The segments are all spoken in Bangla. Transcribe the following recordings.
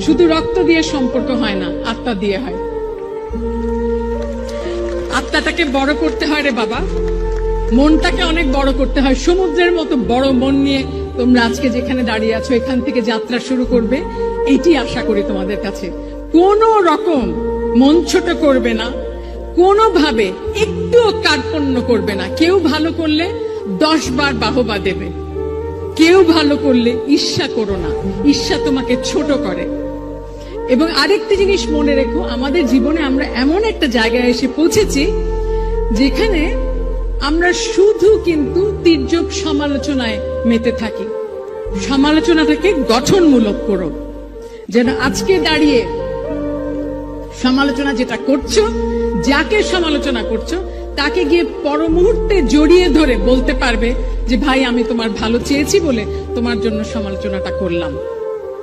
শুধু রক্ত দিয়ে সম্পর্ক হয় না, আত্মা দিয়ে হয়। আত্মাটাকে বড় করতে হয় রে বাবা। মনটাকে অনেক বড় করতে হয়। সমুদ্রের মতো বড় মন নিয়ে তোমরা আজকে যেখানে দাঁড়িয়ে আছো, এখান থেকে যাত্রা শুরু করবে, এটি আশা করি তোমাদের কাছে। কোন রকম মন ছোট করবে না, কোনোভাবে একটুও কার্পণ্য করবে না। কেউ ভালো করলে দশ বার বাহবা দেবে। কেউ ভালো করলে ঈর্ষা করো না। ঈর্ষা তোমাকে ছোট করে। এবং আরেকটি জিনিস মনে রেখো, আমাদের জীবনে আমরা এমন একটা জায়গায় এসে পৌঁছেছি যেখানে আমরা শুধু কিন্তু তির্যক সমালোচনায় মেতে থাকি। সমালোচনাটাকে গঠনমূলক করো যেন আজকে দাঁড়িয়ে সমালোচনা যেটা করছ, যাকে সমালোচনা করছ, তাকে গিয়ে পর মুহূর্তে জড়িয়ে ধরে বলতে পারবে যে, ভাই, আমি তোমার ভালো চেয়েছি বলে তোমার জন্য সমালোচনাটা করলাম।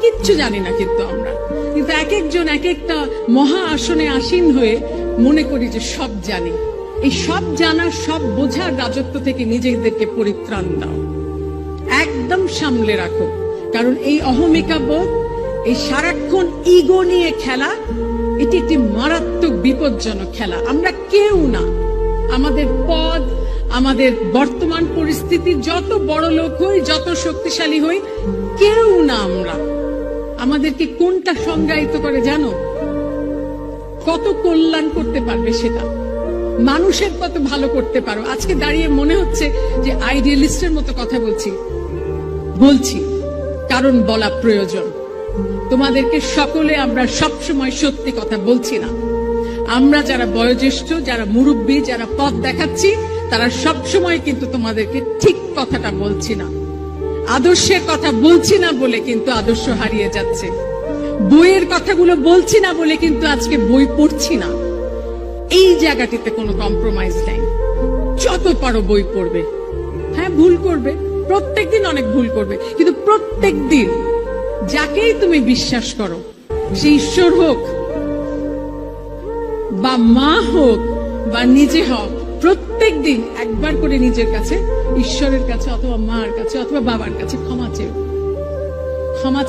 কিচ্ছু জানি না কিন্তু আমরা। কিন্তু এক একজন এক একটা মহা আসনে আসীন হয়ে মনে করি যে সব জানি। এই সব জানা সব বোঝার রাজত্ব থেকে নিজেদেরকে পরিত্রাণ দাও। একদম সামলে রাখো। কারণ এই অহমিকা বোধ, এই সারাক্ষণ ইগো নিয়ে খেলা, এটি একটি মারাত্মক বিপজ্জনক খেলা। আমরা কেউ না। আমাদের পদ, আমাদের বর্তমান পরিস্থিতি, যত বড় লোক হই, যত শক্তিশালী হই, কেউ না আমরা। আমাদেরকে কোনটা সংজ্ঞায়িত করে জানো? কত কল্যাণ করতে পারবে সেটা। মানুষের কত ভালো করতে পারো। আজকে দাঁড়িয়ে মনে হচ্ছে যে আইডিয়ালিস্টের মতো কথা বলছি। বলছি, কারণ বলা প্রয়োজন। তোমাদেরকে সকলে আমরা সব সময় সত্যি কথা বলছি না। আমরা যারা বয়োজ্যেষ্ঠ, যারা মুরব্বী, যারা পথ দেখাচ্ছি, তারা সব সময় কিন্তু তোমাদেরকে ঠিক কথাটা বলছি না। আদর্শের কথা বলছি না বলে কিন্তু আদর্শ হারিয়ে যাচ্ছে। বইয়ের কথাগুলো বলছি না বলে কিন্তু আজকে বই পড়ছি না। এই জায়গাটিতে কোনো কম্প্রোমাইজ নেই। যত পারো বই পড়বে। হ্যাঁ ভুল করবে। প্রত্যেক দিন অনেক ভুল করবে। কিন্তু প্রত্যেক দিন যাকেই তুমি বিশ্বাস করো, সে ঈশ্বর হোক বা মা হোক বা নিজে হোক প্রত্যেক দিন একবার করে নিজের কাছে, ঈশ্বরের কাছে অথবা মার কাছে অথবা বাবার কাছে ক্ষমা চেয়ে। ক্ষমা